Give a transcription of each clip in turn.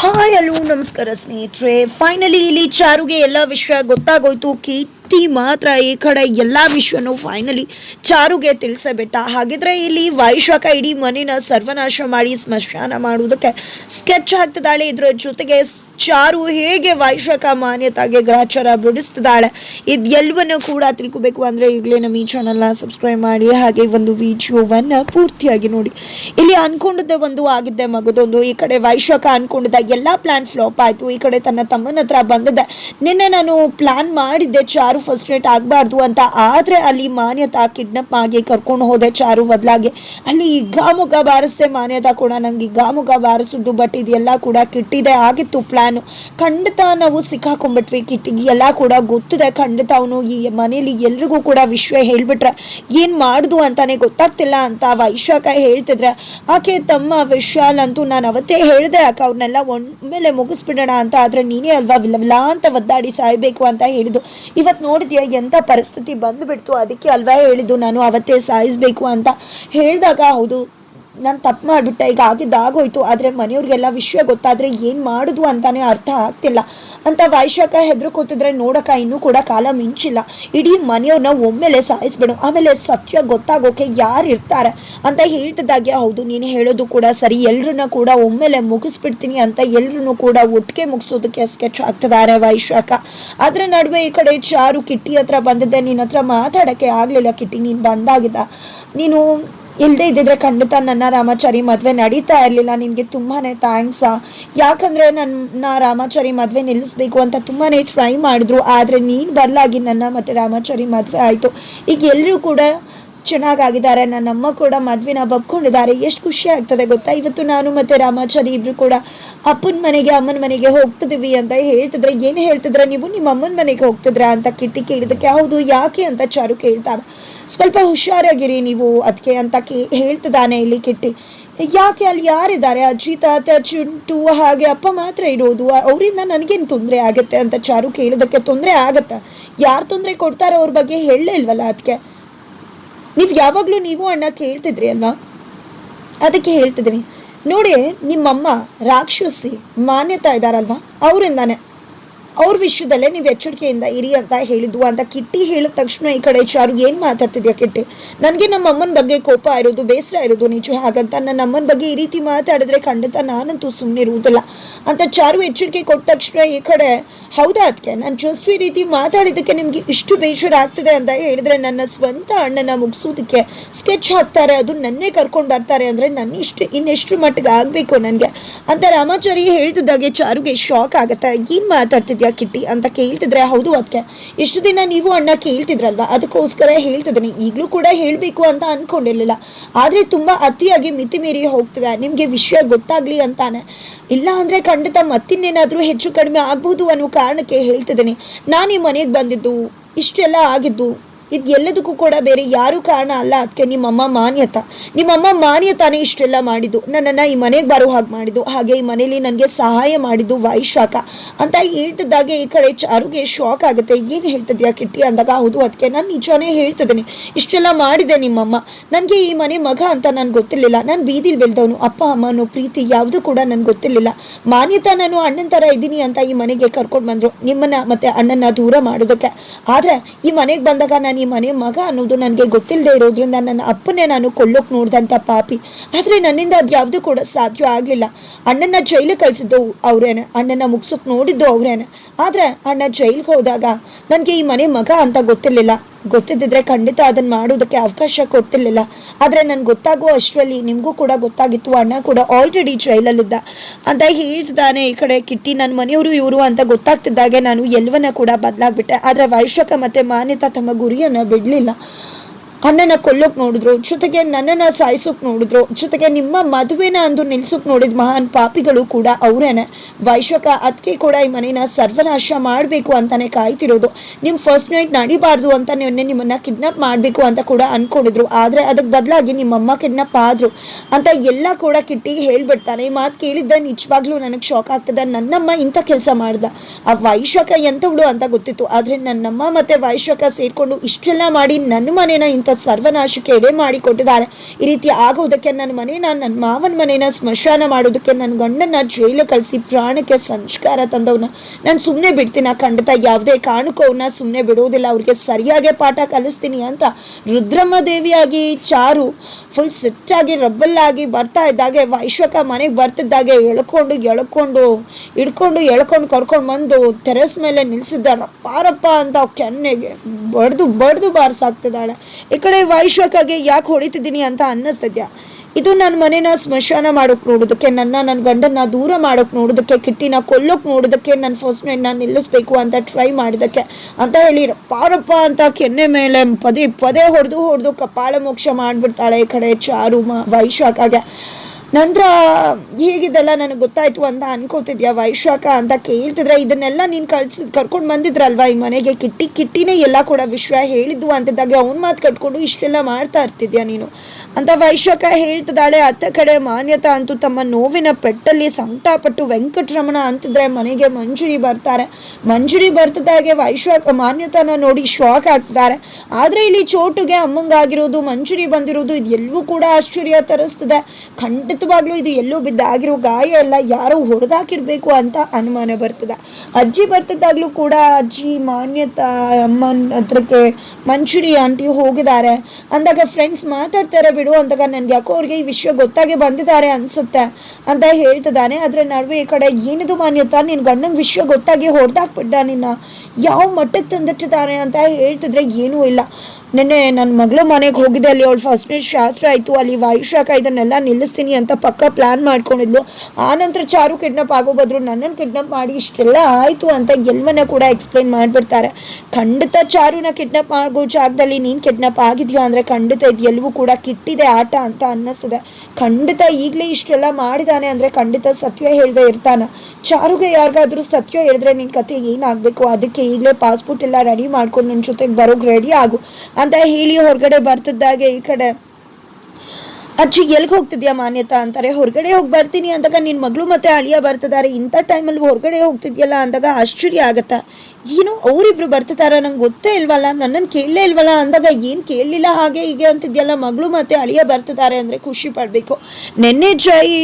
Hi hello ನಮಸ್ಕಾರ ಸ್ನೇಹಿತರೆ. Finally ಇಲ್ಲಿ ಚಾರುಗೆ ಎಲ್ಲ ವಿಷಯ ಗೊತ್ತಾಗೋಯ್ತು. ಕಿಟ್ಟಿ ಮಾತ್ರ ಈ ಕಡೆ ಎಲ್ಲ ವಿಶ್ವನು ಫೈನಲಿ ಚಾರುಗೆ ತಿಳಿಸಬಿಟ್ಟ ಹಾಗಿದ್ರೆ ಇಲ್ಲಿ ವೈಶಾಖ ಇಡೀ ಮನಿನ ಸರ್ವನಾಶ ಮಾಡಿ ಸ್ಮಶಾನ ಮಾಡುವುದಕ್ಕೆ ಸ್ಕೆಚ್ ಹಾಕ್ತಿದ್ದಾಳೆ. ಇದ್ರ ಜೊತೆಗೆ ಚಾರು ಹೇಗೆ ವೈಶಾಖ ಮಾನ್ಯತಾಗೆ ಗ್ರಹಚಾರ ಬಿಡಿಸ್ತಿದ್ದಾಳೆ. ಇದೆಲ್ಲವನ್ನು ಕೂಡ ತಿಳ್ಕೊಬೇಕು ಅಂದ್ರೆ ಈಗಲೇ ನಮ್ಮ ಈ ಚಾನಲ್ನ ಸಬ್ಸ್ಕ್ರೈಬ್ ಮಾಡಿ, ಹಾಗೆ ಒಂದು ವಿಡಿಯೋವನ್ನು ಪೂರ್ತಿಯಾಗಿ ನೋಡಿ. ಇಲ್ಲಿ ಅನ್ಕೊಂಡಿದ್ದೆ ಒಂದು ಆಗಿದ್ದೆ ಮಗದೊಂದು. ಈ ಕಡೆ ವೈಶಾಖ ಅನ್ಕೊಂಡಿದ್ದ ಎಲ್ಲ ಪ್ಲಾನ್ ಫ್ಲಾಪ್ ಆಯ್ತು. ಈ ಕಡೆ ತನ್ನ ತಮ್ಮನ ಹತ್ರ ಬಂದಿದ್ದೆ. ನಿನ್ನೆ ನಾನು ಪ್ಲಾನ್ ಮಾಡಿದ್ದೆ ಚಾರು ಫಸ್ಟ್ ರೇಟ್ ಆಗಬಾರ್ದು ಅಂತ. ಆದರೆ ಅಲ್ಲಿ ಮಾನ್ಯತಾ ಕಿಡ್ನಪ್ ಆಗಿ ಕರ್ಕೊಂಡು ಹೋದೆ ಚಾರು ಬದಲಾಗಿ. ಅಲ್ಲಿ ಗಾಮುಗ ಬಾರಿಸ್ದೆ ಮಾನ್ಯತಾ ಕೂಡ ನಂಗೆ ಗಾಮುಗ ಬಾರಿಸಿದ್ದು ಬಟ್ ಇದೆಲ್ಲ ಕೂಡ ಕಿಟ್ಟಿದೆ. ಆಗಿತ್ತು ಪ್ಲ್ಯಾನು ಖಂಡಿತ ನಾವು ಸಿಕ್ಕಾಕೊಂಡ್ಬಿಟ್ವಿ. ಕಿಟ್ಟಿಗೆ ಎಲ್ಲ ಕೂಡ ಗೊತ್ತಿದೆ. ಖಂಡಿತ ಅವನು ಈ ಮನೇಲಿ ಎಲ್ರಿಗೂ ಕೂಡ ವಿಶ್ವ ಹೇಳಿಬಿಟ್ರೆ ಏನು ಮಾಡುದು ಅಂತಾನೆ ಗೊತ್ತಾಗ್ತಿಲ್ಲ ಅಂತ ವೈಶಾಖ ಹೇಳ್ತಿದ್ರೆ, ಆಕೆ ತಮ್ಮ ವಿಶಾಲ್ ಅಂತೂ ನಾನು ಅವತ್ತೇ ಹೇಳಿದೆ ಅಕ್ಕ ಅವ್ರನ್ನೆಲ್ಲ ಒಮ್ಮೆಲೆ ಮುಗಿಸ್ಬಿಡೋಣ ಅಂತ. ಆದರೆ ನೀನೇ ಅಲ್ವಾ ವಿಲ ವಿಲ ಅಂತ ಒದ್ದಾಡಿ ಸಾಯ್ಬೇಕು ಅಂತ ಹೇಳಿದ್ದು. ಇವತ್ತು ನೋಡಿದ್ಯಾ? ಎಂಥ ಪರಿಸ್ಥಿತಿ ಬಂದುಬಿಡ್ತು? ಅದಕ್ಕೆ ಅಲ್ವಾ ಹೇಳಿದ್ದು? ನಾನು ಅವತ್ತೇ ಸಾಯಿಸ್ಬೇಕು ಅಂತ ಹೇಳಿದಾಗ ಹೌದು. ನಾನು ತಪ್ಪು ಮಾಡಿಬಿಟ್ಟೆ. ಈಗ ಆಗಿದ್ದಾಗೋಯ್ತು ಆದರೆ ಮನೆಯವ್ರಿಗೆಲ್ಲ ವಿಷಯ ಗೊತ್ತಾದರೆ ಏನು ಮಾಡೋದು ಅಂತಾನೆ ಅರ್ಥ ಆಗ್ತಿಲ್ಲ. ಅಂತ ವೈಶಾಖ ಹೆದರ್ಕೋತಿದ್ರೆ ನೋಡೋಕೆ ಇನ್ನೂ ಕೂಡ ಕಾಲ ಮಿಂಚಿಲ್ಲ. ಇಡೀ ಮನೆಯವ್ರನ್ನ ಒಮ್ಮೆಲೆ ಸಾಯಿಸ್ಬಿಡು. ಆಮೇಲೆ ಸತ್ಯ ಗೊತ್ತಾಗೋಕೆ ಯಾರು ಇರ್ತಾರೆ? ಅಂತ ಹೇಳ್ತಿದ್ದಾಗೆ, ಹೌದು, ನೀನು ಹೇಳೋದು ಕೂಡ ಸರಿ. ಎಲ್ಲರನ್ನ ಕೂಡ ಒಮ್ಮೆಲೆ ಮುಗಿಸ್ಬಿಡ್ತೀನಿ ಅಂತ ಎಲ್ಲರೂ ಕೂಡ ಒಟ್ಟಿಗೆ ಮುಗಿಸೋದಕ್ಕೆ ಸ್ಕೆಚ್ ಆಗ್ತಿದ್ದಾರೆ ವೈಶಾಖ. ಅದರ ನಡುವೆ ಈ ಕಡೆ ಚಾರು ಕಿಟ್ಟಿ ಹತ್ರ ಬಂದಿದ್ದೆ ನಿನ್ನ ಹತ್ರ ಮಾತಾಡೋಕ್ಕೆ ಆಗಲಿಲ್ಲ ಕಿಟ್ಟಿ. ನೀನು ಬಂದಾಗಿದ್ದ. ನೀನು ಇಲ್ಲದೆ ಇದ್ದಿದ್ರೆ ಖಂಡಿತ ನನ್ನ ರಾಮಾಚಾರಿ ಮದುವೆ ನಡೀತಾ ಇರಲಿಲ್ಲ. ನಿನಗೆ ತುಂಬಾ ಥ್ಯಾಂಕ್ಸ ಯಾಕಂದರೆ ನನ್ನ ರಾಮಾಚಾರಿ ಮದುವೆ ನಿಲ್ಲಿಸ್ಬೇಕು ಅಂತ ತುಂಬಾ ಟ್ರೈ ಮಾಡಿದ್ರು. ಆದರೆ ನೀನು ಬರಲಾಗಿ ನನ್ನ ಮತ್ತು ರಾಮಾಚಾರಿ ಮದುವೆ ಆಯಿತು. ಈಗ ಎಲ್ಲರೂ ಕೂಡ ಚೆನ್ನಾಗಾಗಿದ್ದಾರೆ. ನನ್ನಮ್ಮ ಕೂಡ ಮದ್ವಿನ ಒಪ್ಕೊಂಡಿದ್ದಾರೆ ಎಷ್ಟು ಖುಷಿ ಆಗ್ತದೆ ಗೊತ್ತಾ? ಇವತ್ತು ನಾನು ಮತ್ತು ರಾಮಾಚಾರಿ ಇಬ್ಬರು ಕೂಡ ಅಪ್ಪನ ಮನೆಗೆ, ಅಮ್ಮನ ಮನೆಗೆ ಹೋಗ್ತಿದ್ದೀವಿ ಅಂತ ಹೇಳ್ತಿದ್ರೆ, ಏನು ಹೇಳ್ತಿದ್ರೆ? ನೀವು ನಿಮ್ಮ ಅಮ್ಮನ ಮನೆಗೆ ಹೋಗ್ತಿದ್ರಾ ಅಂತ ಕಿಟ್ಟಿ ಕೇಳಿದಕ್ಕೆ ಹೌದು, ಯಾಕೆ ಅಂತ ಚಾರು ಕೇಳ್ತಾರೆ. ಸ್ವಲ್ಪ ಹುಷಾರಾಗಿರಿ ನೀವು ಅದಕ್ಕೆ ಅಂತ ಕೇ ಹೇಳ್ತಿದ್ದಾನೆ ಇಲ್ಲಿ ಕಿಟ್ಟಿ. ಯಾಕೆ ಅಲ್ಲಿ ಯಾರಿದ್ದಾರೆ? ಅಜ್ಜಿ ತಾತ ಚುಂಟು, ಹಾಗೆ ಅಪ್ಪ ಮಾತ್ರ ಇರೋದು. ಅವರಿಂದ ನನಗೇನು ತೊಂದರೆ ಆಗುತ್ತೆ ಅಂತ ಚಾರು ಕೇಳಿದಕ್ಕೆ ತೊಂದರೆ ಆಗುತ್ತೆ? ಯಾರು ತೊಂದರೆ ಕೊಡ್ತಾರೋ ಅವ್ರ ಬಗ್ಗೆ ಹೇಳಲೇ ಇಲ್ವಲ್ಲ ಅದಕ್ಕೆ ನೀವು ಯಾವಾಗಲೂ ನೀವು ಅಣ್ಣ ಕೇಳ್ತಿದ್ರಿ ಅಲ್ವಾ? ಅದಕ್ಕೆ ಹೇಳ್ತಿದ್ದೀನಿ. ನೋಡಿ ನಿಮ್ಮಮ್ಮ ರಾಕ್ಷಸಿ ಮಾನ್ಯತಾ ಇದ್ದಾರಲ್ವಾ ಅವರಿಂದಾನೆ. ಅವ್ರ ವಿಷಯದಲ್ಲೇ ನೀವು ಎಚ್ಚರಿಕೆಯಿಂದ ಇರಿ ಅಂತ ಹೇಳಿದ್ವು ಅಂತ ಕಿಟ್ಟಿ ಹೇಳಿದ ತಕ್ಷಣ ಈ ಕಡೆ ಚಾರು ಏನು ಮಾತಾಡ್ತಿದ್ಯಾ ಕಿಟ್ಟಿ? ನನಗೆ ನಮ್ಮ ಅಮ್ಮನ ಬಗ್ಗೆ ಕೋಪ ಇರೋದು, ಬೇಸರ ಇರೋದು ನಿಜ ಹಾಗಂತ ನನ್ನ ಅಮ್ಮನ ಬಗ್ಗೆ ಈ ರೀತಿ ಮಾತಾಡಿದ್ರೆ ಖಂಡಿತ ನಾನಂತೂ ಸುಮ್ಮನೆ ಇರುವುದಿಲ್ಲ ಅಂತ ಚಾರು ಎಚ್ಚರಿಕೆ ಕೊಟ್ಟ ತಕ್ಷಣ ಈ ಕಡೆ, ಹೌದಾ ಅದಕ್ಕೆ ನಾನು ಜಸ್ಟ್ ಈ ರೀತಿ ಮಾತಾಡಿದ್ದಕ್ಕೆ ನಿಮಗೆ ಇಷ್ಟು ಬೇಜಾರಾಗ್ತದೆ ಅಂತ ಹೇಳಿದ್ರೆ ನನ್ನ ಸ್ವಂತ ಅಣ್ಣನ ಮುಗಿಸೋದಕ್ಕೆ ಸ್ಕೆಚ್ ಹಾಕ್ತಾರೆ, ಅದು ನನ್ನೇ ಕರ್ಕೊಂಡು ಬರ್ತಾರೆ ಅಂದರೆ ನನ್ನ ಇಷ್ಟು, ಇನ್ನೆಷ್ಟು ಮಟ್ಟಿಗೆ ಆಗಬೇಕು ನನಗೆ? ಅಂತ ರಾಮಾಚಾರಿ ಹೇಳ್ತಿದ್ದಾಗೆ ಚಾರುಗೆ ಶಾಕ್ ಆಗುತ್ತೆ. ಏನು ಮಾತಾಡ್ತಿದ್ಯಾ ಕಿಟ್ಟಿ ಅಂತ ಕೇಳ್ತಿದ್ರೆ, ಹೌದು ಅದಕ್ಕೆ ಇಷ್ಟು ದಿನ ನೀವು ಅಣ್ಣ ಕೇಳ್ತಿದ್ರಲ್ವಾ? ಅದಕ್ಕೋಸ್ಕರ ಹೇಳ್ತಿದ್ದೀನಿ. ಈಗಲೂ ಕೂಡ ಹೇಳಬೇಕು ಅಂತ ಅಂದ್ಕೊಂಡಿರಲಿಲ್ಲ ಆದರೆ ತುಂಬ ಅತಿಯಾಗಿ ಮಿತಿ ಮೀರಿ ಹೋಗ್ತಿದೆ. ನಿಮಗೆ ವಿಷಯ ಗೊತ್ತಾಗಲಿ ಅಂತಾನೆ. ಇಲ್ಲ ಅಂದರೆ ಖಂಡಿತ ಮತ್ತಿನ್ನೇನಾದರೂ ಹೆಚ್ಚು ಕಡಿಮೆ ಆಗ್ಬೋದು ಅನ್ನೋ ಕಾರಣಕ್ಕೆ ಹೇಳ್ತಿದ್ದೀನಿ. ನಾನು ಈ ಮನೆಗೆ ಬಂದಿದ್ದು, ಇಷ್ಟೆಲ್ಲ ಆಗಿದ್ದು ಇದು ಎಲ್ಲದಕ್ಕೂ ಕೂಡ ಬೇರೆ ಯಾರೂ ಕಾರಣ ಅಲ್ಲ. ಅದಕ್ಕೆ ನಿಮ್ಮಮ್ಮ ಮಾನ್ಯತ. ನಿಮ್ಮಮ್ಮ ಮಾನ್ಯತಾನೇ ಇಷ್ಟೆಲ್ಲ ಮಾಡಿದ್ದು. ನನ್ನನ್ನು ಈ ಮನೆಗೆ ಬರೋ ಹಾಗೆ ಮಾಡಿದ್ದು. ಹಾಗೆ ಈ ಮನೇಲಿ ನನಗೆ ಸಹಾಯ ಮಾಡಿದ್ದು ವೈಶಾಖ. ಅಂತ ಹೇಳ್ತಿದ್ದಾಗೆ ಈ ಕಡೆ ಚಾರುಗೆ ಶಾಕ್ ಆಗುತ್ತೆ. ಏನು ಹೇಳ್ತಿದ್ಯಾ ಕಿಟ್ಟಿ ಅಂದಾಗ? ಹೌದು, ಅದಕ್ಕೆ ನಾನು ನಿಜವೇ ಹೇಳ್ತಿದ್ದೀನಿ. ಇಷ್ಟೆಲ್ಲ ಮಾಡಿದೆ ನಿಮ್ಮಮ್ಮ. ನನಗೆ ಈ ಮನೆ ಮಗ ಅಂತ ನಾನು ಗೊತ್ತಿರಲಿಲ್ಲ. ನಾನು ಬೀದಿಲಿ ಬೆಳೆದವನು. ಅಪ್ಪ, ಅಮ್ಮ ಅನ್ನೋ ಪ್ರೀತಿ ಯಾವುದು ಕೂಡ ನನಗೆ ಗೊತ್ತಿರಲಿಲ್ಲ. ಮಾನ್ಯತಾ ನಾನು ಅಣ್ಣನ ಥರ ಇದ್ದೀನಿ ಅಂತ ಈ ಮನೆಗೆ ಕರ್ಕೊಂಡು ಬಂದರು. ನಿಮ್ಮನ್ನ ಮತ್ತು ಅಣ್ಣನ ದೂರ ಮಾಡೋದಕ್ಕೆ. ಆದರೆ ಈ ಮನೆಗೆ ಬಂದಾಗ ನಾನು ಈ ಮನೆ ಮಗ ಅನ್ನೋದು ನನಗೆ ಗೊತ್ತಿಲ್ಲದೆ ಇರೋದ್ರಿಂದ ನನ್ನ ಅಪ್ಪನೇ ನಾನು ಕೊಳ್ಳೋಕೆ ನೋಡಿದಂಥ ಪಾಪಿ. ಆದರೆ ನನ್ನಿಂದ ಅದು ಯಾವುದೂ ಕೂಡ ಸಾಧ್ಯ ಆಗಲಿಲ್ಲ. ಅಣ್ಣನ ಜೈಲಿಗೆ ಕಳಿಸಿದ್ದು ಅವ್ರೇನ. ಅಣ್ಣನ ಮುಗಿಸೋಕೆ ನೋಡಿದ್ದು ಅವ್ರೇನ. ಆದರೆ ಅಣ್ಣ ಜೈಲಿಗೆ ಹೋದಾಗ ನನಗೆ ಈ ಮನೆ ಮಗ ಅಂತ ಗೊತ್ತಿರಲಿಲ್ಲ. ಗೊತ್ತಿದ್ದಿದ್ರೆ ಖಂಡಿತ ಅದನ್ನು ಮಾಡೋದಕ್ಕೆ ಅವಕಾಶ ಕೊಡ್ತಿರ್ಲಿಲ್ಲ. ಆದರೆ ನನಗೆ ಗೊತ್ತಾಗುವ ಅಷ್ಟರಲ್ಲಿ ನಿಮಗೂ ಕೂಡ ಗೊತ್ತಾಗಿತ್ತು, ಅಣ್ಣ ಕೂಡ ಆಲ್ರೆಡಿ ಜೈಲಲ್ಲಿದ್ದ ಅಂತ ಹೇಳ್ತಾನೆ ಈ ಕಡೆ ಕಿಟ್ಟಿ ನನ್ನ ಮನೆಯವರು ಇವರು ಅಂತ ಗೊತ್ತಾಗ್ತಿದ್ದಾಗೆ ನಾನು ಎಲ್ಲವನ್ನ ಕೂಡ ಬದಲಾಗ್ಬಿಟ್ಟೆ. ಆದರೆ ವೈಶಾಖ ಮತ್ತು ಮಾನ್ಯತಾ ತಮ್ಮ ಗುರಿಯನ್ನು ಬಿಡಲಿಲ್ಲ. ಅಣ್ಣನ ಕೊಲ್ಲೋಕ್ ನೋಡಿದ್ರು, ಜೊತೆಗೆ ನನ್ನನ್ನ ಸಾಯಿಸೋಕ್ ನೋಡಿದ್ರು, ಜೊತೆಗೆ ನಿಮ್ಮ ಮದುವೆನ ಅಂದು ನಿಲ್ಸೋಕ್ ನೋಡಿದ ಮಹಾನ್ ಪಾಪಿಗಳು ಕೂಡ ಅವರೇನೆ. ವೈಶಕ ಅದಕ್ಕೆ ಕೂಡ ಈ ಮನೇನ ಸರ್ವನಾಶ ಮಾಡಬೇಕು ಅಂತಾನೆ ಕಾಯ್ತಿರೋದು. ನಿಮ್ಮ ಫಸ್ಟ್ ನೈಟ್ ನಡಿಬಾರ್ದು ಅಂತ ನಿನ್ನೆ ನಿಮ್ಮನ್ನ ಕಿಡ್ನಾಪ್ ಮಾಡಬೇಕು ಅಂತ ಕೂಡ ಅನ್ಕೊಂಡಿದ್ರು. ಆದರೆ ಅದಕ್ಕೆ ಬದಲಾಗಿ ನಿಮ್ಮಮ್ಮ ಕಿಡ್ನಾಪ್ ಆದ್ರು ಅಂತ ಎಲ್ಲ ಕೂಡ ಕಿಟ್ಟಿ ಹೇಳ್ಬಿಡ್ತಾನೆ. ಈ ಮಾತು ಕೇಳಿದ್ದ ನಿಜವಾಗ್ಲೂ ನನಗೆ ಶಾಕ್ ಆಗ್ತದೆ. ನನ್ನಮ್ಮ ಇಂಥ ಕೆಲಸ ಮಾಡ್ದ. ಆ ವೈಶಾಖ ಎಂಥವಳು ಅಂತ ಗೊತ್ತಿತ್ತು. ಆದರೆ ನನ್ನಮ್ಮ ಮತ್ತೆ ವೈಶಕ ಸೇರ್ಕೊಂಡು ಇಷ್ಟೆಲ್ಲ ಮಾಡಿ ನನ್ನ ಮನೇನ ಇಂಥ ಜೀವಿತ ಸರ್ವನಾಶಕ್ಕೆ ಎಡೆ ಮಾಡಿಕೊಟ್ಟಿದ್ದಾರೆ. ಈ ರೀತಿ ಆಗೋದಕ್ಕೆ ನನ್ನ ಮನೇನ ನನ್ನ ಮಾವನ ಮನೇನ ಸ್ಮಶಾನ ಮಾಡೋದಕ್ಕೆ ನನ್ನ ಗಂಡನ ಜೈಲು ಕಳಿಸಿ ಪ್ರಾಣಕ್ಕೆ ಸಂಸ್ಕಾರ ತಂದವನ್ನ ನಾನು ಸುಮ್ಮನೆ ಬಿಡ್ತೀನಿ ಖಂಡಿತ. ಯಾವುದೇ ಕಾರಣಕ್ಕೂ ಸುಮ್ಮನೆ ಬಿಡುವುದಿಲ್ಲ. ಅವ್ರಿಗೆ ಸರಿಯಾಗಿ ಪಾಠ ಕಲಿಸ್ತೀನಿ ಅಂತ ರುದ್ರಮ್ಮ ದೇವಿಯಾಗಿ ಚಾರು ಫುಲ್ ಸಿಟ್ಟಾಗಿ ರಬ್ಬಲ್ಲಾಗಿ ಬರ್ತಾ ಇದ್ದಾಗೆ. ವೈಶ್ವಕ ಮನೆಗೆ ಬರ್ತಿದ್ದಾಗೆ. ಎಳ್ಕೊಂಡು ಎಳ್ಕೊಂಡು, ಹಿಡ್ಕೊಂಡು, ಎಳ್ಕೊಂಡು, ಕರ್ಕೊಂಡು ಬಂದು ತೆರಸ್ ಮೇಲೆ ನಿಲ್ಸಿದ್ದಾರಪ್ಪ ರಪ್ಪಾರಪ್ಪ ಅಂತ ಕೆನ್ನೆಗೆ. ಬಡ್ದು ಬಡ್ದು ಬಾರ್ಸಾಕ್ತಿದ್ದಾಳೆ ಈ ಕಡೆ ವೈಶ್ವಕಾಗೆ ಯಾಕೆ ಹೊಡಿತಿದ್ದೀನಿ ಅಂತ ಅನ್ನಿಸ್ತಿದ್ಯಾ? ಇದು ನನ್ನ ಮನೇನ ಸ್ಮಶಾನ ಮಾಡೋಕೆ ನೋಡೋದಕ್ಕೆ, ನನ್ನ ನನ್ನ ಗಂಡನ್ನ ದೂರ ಮಾಡೋಕೆ ನೋಡೋದಕ್ಕೆ, ಕಿಟ್ಟಿನ ಕೊಲ್ಲೋಕೆ ನೋಡೋದಕ್ಕೆ ನನ್ನ ಫಸ್ಟ್ ನಾನು ನಿಲ್ಲಿಸ್ಬೇಕು ಅಂತ ಟ್ರೈ ಮಾಡಿದಕ್ಕೆ ಅಂತ ಹೇಳಿ ಪಾರಪ್ಪ ಅಂತ ಕೆನ್ನೆ ಮೇಲೆ ಪದೇ ಪದೇ ಹೊಡೆದು ಹೊಡೆದು ಕಪಾಳ ಮೋಕ್ಷ ಮಾಡಿಬಿಡ್ತಾಳೆ ಈ ಕಡೆ ಚಾರು ಮ ವೈಶಾಖಗೆ ನಂತರ ಹೀಗಿದೆಲ್ಲ ನನಗೆ ಗೊತ್ತಾಯ್ತು ಅಂತ ಅನ್ಕೋತಿದ್ಯಾ ವೈಶಾಖ ಅಂತ ಕೇಳ್ತಿದ್ರೆ ಇದನ್ನೆಲ್ಲ ನೀನು ಕಳ್ಸಿ, ಕರ್ಕೊಂಡು ಬಂದಿದ್ರಲ್ವಾ ಈ ಮನೆಗೆ? ಕಿಟ್ಟಿ ಕಿಟ್ಟಿನೇ ಎಲ್ಲ ಕೂಡ ವಿಶ್ವ ಹೇಳಿದ್ದು ಅಂತಿದ್ದಾಗೆ ಅವ್ನ ಮಾತು ಕಟ್ಕೊಂಡು ಇಷ್ಟೆಲ್ಲ ಮಾಡ್ತಾ ಇರ್ತಿದ್ಯಾ ನೀನು? ಅಂತ ವೈಶಾಖ ಹೇಳ್ತಿದ್ದಾಳೆ. ಅತ್ತ ಕಡೆ ಮಾನ್ಯತಾ ಅಂತೂ ತಮ್ಮ ನೋವಿನ ಪೆಟ್ಟಲ್ಲಿ ಸಂಕಟಪಟ್ಟು ವೆಂಕಟರಮಣ ಅಂತಿದ್ರೆ ಮನೆಗೆ ಮಂಜುರಿ ಬರ್ತಾರೆ. ಮಂಜುರಿ ಬರ್ತಿದ್ದಾಗೆ ವೈಶಾಖ ಮಾನ್ಯತಾನ ನೋಡಿ ಶಾಕ್ ಆಗ್ತಿದ್ದಾರೆ. ಆದರೆ ಇಲ್ಲಿ ಚೋಟುಗೆ ಅಮ್ಮಂಗಾಗಿರೋದು, ಮಂಜುರಿ ಬಂದಿರೋದು ಇದೆಲ್ಲವೂ ಕೂಡ ಆಶ್ಚರ್ಯ ತರಿಸ್ತದೆ. ಖಂಡಿತವಾಗ್ಲೂ ಇದು ಎಲ್ಲೂ ಬಿದ್ದಾಗಿರೋ ಗಾಯ ಎಲ್ಲ ಯಾರೋ ಹೊಡೆದಾಕಿರ್ಬೇಕು ಅಂತ ಅನುಮಾನ ಬರ್ತದೆ. ಅಜ್ಜಿ ಬರ್ತಿದ್ದಾಗ್ಲೂ ಕೂಡ ಅಜ್ಜಿ, ಮಾನ್ಯತಾ, ಅಮ್ಮನ ಹತ್ರಕ್ಕೆ ಮಂಜುರಿ ಆಂಟಿ ಹೋಗಿದ್ದಾರೆ. ಅಂದಾಗ ಫ್ರೆಂಡ್ಸ್ ಮಾತಾಡ್ತಾರೆ ಬಿಡು ಅಂದಾಗ ನನ್ಗೆ ಯಾಕೋ ಅವ್ರಿಗೆ ಈ ವಿಷಯ ಗೊತ್ತಾಗಿ ಬಂದಿದ್ದಾರೆ ಅನ್ಸುತ್ತೆ ಅಂತ ಹೇಳ್ತಿದ್ದಾನೆ. ಆದರೆ ನಡುವೆ ಈ ಕಡೆ ಏನಿದು ಮಾನ್ಯತಾ ನಿನ್ ಗಂಡಂಗೆ ವಿಷಯ ಗೊತ್ತಾಗಿ ಹೊಡೆದಾಕ್ಬಿಟ್ಟ ನಿನ್ನ. ಯಾವ ಮಟ್ಟಕ್ಕೆ ತಂದಿಟ್ಟಿದ್ದಾರೆ ಅಂತ ಹೇಳ್ತಿದ್ರೆ ಏನೂ ಇಲ್ಲ. ನಿನ್ನೆ ನನ್ನ ಮಗಳು ಮನೆಗೆ ಹೋಗಿದ್ದೆ, ಅಲ್ಲಿ ಅವಳು ಫಸ್ಟ್ ಮಿನಿಟ್ ಶಾಸ್ತ್ರ ಆಯಿತು, ಅಲ್ಲಿ ವಾಯುಶಾಖ ಇದನ್ನೆಲ್ಲ ನಿಲ್ಲಿಸ್ತೀನಿ ಅಂತ ಪಕ್ಕ ಪ್ಲ್ಯಾನ್ ಮಾಡ್ಕೊಂಡಿದ್ಲು. ಆನಂತರ ಚಾರು ಕಿಡ್ನಾಪ್ ಆಗೋ ಬದಲು ನನ್ನನ್ನು ಕಿಡ್ನಾಪ್ ಮಾಡಿ ಇಷ್ಟೆಲ್ಲ ಆಯಿತು ಅಂತ ಎಲ್ಲವನ್ನ ಕೂಡ ಎಕ್ಸ್ಪ್ಲೈನ್ ಮಾಡಿಬಿಡ್ತಾರೆ. ಖಂಡಿತ ಚಾರುನ ಕಿಡ್ನಾಪ್ ಆಗೋ ಜಾಗದಲ್ಲಿ ನೀನು ಕಿಡ್ನಾಪ್ ಆಗಿದ್ಯಾ ಅಂದರೆ ಖಂಡಿತ ಇದು ಎಲ್ಲವೂ ಕೂಡ ಕಿಟ್ಟಿದೆ ಆಟ ಅಂತ ಅನ್ನಿಸ್ತದೆ. ಖಂಡಿತ ಈಗಲೇ ಇಷ್ಟೆಲ್ಲ ಮಾಡಿದಾನೆ ಅಂದರೆ ಖಂಡಿತ ಸತ್ಯ ಹೇಳದೆ ಇರ್ತಾನೆ. ಚಾರುಗೆ ಯಾರಿಗಾದ್ರೂ ಸತ್ಯ ಹೇಳಿದ್ರೆ ನಿನ್ನ ಕತೆ ಏನಾಗಬೇಕು ಅದಕ್ಕೆ ಈಗಲೇ ಪಾಸ್ಪೋರ್ಟ್ ಎಲ್ಲ ರೆಡಿ ಮಾಡ್ಕೊಂಡು ನನ್ನ ಜೊತೆಗೆ ಬರೋಕೆ ರೆಡಿ ಆಗು. ಅಂತ ಹೇಳಿ ಹೊರಗಡೆ ಬರ್ತಿದ್ದಾಗೆ ಈ ಕಡೆ. ಅಜ್ಜಿ ಎಲ್ಲಿಗೆ ಹೋಗ್ತಿದ್ಯಾ ಮಾನ್ಯತಾ ಅಂತಾರೆ. ಹೊರಗಡೆ ಹೋಗಿ ಬರ್ತೀನಿ ಅಂದಾಗ ನಿನ್ನ ಮಗಳು ಮತ್ತೆ ಅಳಿಯ ಬರ್ತಿದ್ದಾರೆ ಇಂಥ ಟೈಮಲ್ಲಿ ಹೊರಗಡೆ ಹೋಗ್ತಿದ್ಯಲ್ಲ ಅಂದಾಗ ಆಶ್ಚರ್ಯ ಆಗತ್ತೆ. ಏನು ಅವರಿಬ್ರು ಬರ್ತಿದಾರ ನಂಗೆ ಗೊತ್ತೇ ಇಲ್ವಲ್ಲ ನನ್ನನ್ನು ಕೇಳಲೇ ಇಲ್ವಲ್ಲ, ಅಂದಾಗ ಏನು ಕೇಳಲಿಲ್ಲ ಹಾಗೆ ಹೀಗೆ ಅಂತಿದ್ಯಲ್ಲ, ಮಗಳು ಮತ್ತೆ ಅಳಿಯ ಬರ್ತಿದ್ದಾರೆ ಅಂದರೆ ಖುಷಿ ಪಡಬೇಕು. ನಿನ್ನೆ ಜಾಯಿ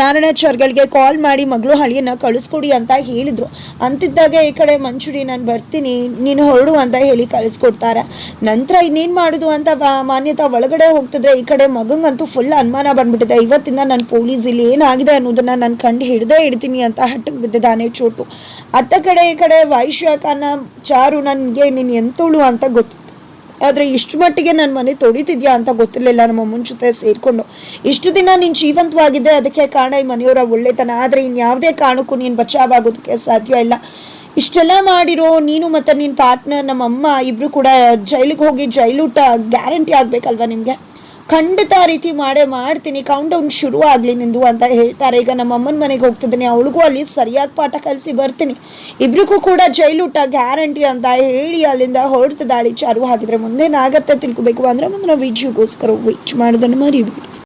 ನಾರಾಯಣಾಚಾರ್ಗಳಿಗೆ ಕಾಲ್ ಮಾಡಿ ಮಗಳು ಹಳಿಯನ್ನ ಕಳಿಸ್ಕೊಡಿ ಅಂತ ಹೇಳಿದ್ರು. ಅಂತಿದ್ದಾಗ ಈ ಕಡೆ ಮಂಚೂರಿ ನಾನು ಬರ್ತೀನಿ, ನೀನು ಹೊರಡು ಅಂತ ಹೇಳಿ ಕಳಿಸ್ಕೊಡ್ತಾರೆ. ನಂತರ ಇನ್ನೇನು ಮಾಡೋದು ಅಂತ ಮಾನ್ಯತಾ ಒಳಗಡೆ ಹೋಗ್ತಿದ್ರೆ ಈ ಕಡೆ ಮಗಂಗಂತೂ ಫುಲ್ ಅನುಮಾನ ಬಂದ್ಬಿಟ್ಟಿದೆ. ಇವತ್ತಿಂದ ನನ್ನ ಪೊಲೀಸ್ ಇಲ್ಲಿ ಏನಾಗಿದೆ ಅನ್ನೋದನ್ನ ನಾನು ಕಂಡು ಹಿಡ್ದೇ ಇಡ್ತೀನಿ ಅಂತ ಹಟ್ಟಕ್ಕೆ ಬಿದ್ದಿದ್ದಾನೆ ಚೋಟು. ಅತ್ತ ಕಡೆ ಈ ಕಡೆ ವೈಶಾಖನ ಚಾರು ನನಗೆ ನೀನು ಎಂತೋಳು ಅಂತ ಗೊತ್ತು. ಆದರೆ ಇಷ್ಟು ಮಟ್ಟಿಗೆ ನನ್ನ ಮನೆ ತೊಡಿತಿದ್ಯಾ ಅಂತ ಗೊತ್ತಿರಲಿಲ್ಲ, ನಮ್ಮ ಜೊತೆ ಸೇರಿಕೊಂಡು. ಇಷ್ಟು ದಿನ ನೀನು ಜೀವಂತವಾಗಿದ್ದೆ, ಅದಕ್ಕೆ ಕಾರಣ ಈ ಮನೆಯವರ ಒಳ್ಳೆತನ. ಆದರೆ ಇನ್ಯಾವುದೇ ಕಾರಣಕ್ಕೂ ನೀನು ಬಚಾವಾಗೋದಕ್ಕೆ ಸಾಧ್ಯ ಇಲ್ಲ. ಇಷ್ಟೆಲ್ಲ ಮಾಡಿರೋ ನೀನು ಮತ್ತು ನಿನ್ನ ಪಾರ್ಟ್ನರ್ ನಮ್ಮ ಅಮ್ಮ ಇಬ್ಬರು ಕೂಡ ಜೈಲಿಗೆ ಹೋಗಿ ಜೈಲೂಟ ಗ್ಯಾರಂಟಿ ಆಗಬೇಕಲ್ವ ನಿಮಗೆ? ಖಂಡಿತ ಆ ರೀತಿ ಮಾಡೇ ಮಾಡ್ತೀನಿ. ಕೌಂಟ್ ಡೌನ್ ಶುರು ಆಗಲಿ ನಿಂದು ಅಂತ ಹೇಳ್ತಾರೆ. ಈಗ ನಮ್ಮ ಅಮ್ಮನ ಮನೆಗೆ ಹೋಗ್ತಿದ್ದೀನಿ. ಅವಳಿಗೂ ಅಲ್ಲಿ ಸರಿಯಾಗಿ ಪಾಠ ಕಲಿಸಿ ಬರ್ತೀನಿ. ಇಬ್ರಿಗೂ ಕೂಡ ಜೈಲೂಟ ಗ್ಯಾರಂಟಿ ಅಂತ ಹೇಳಿ ಅಲ್ಲಿಂದ ಹೊರಡ್ತದಾಳಿ ಚಾರು ಹಾಗಿದ್ರೆ ಮುಂದೇನಾಗತ್ತೆ ತಿಳ್ಕೊಬೇಕು. ಅಂದರೆ ನಾವು ವಿಡಿಯೋಗೋಸ್ಕರ ವೇಟ್ ಮಾಡೋದನ್ನು ಮರಿಬೇಡಿ.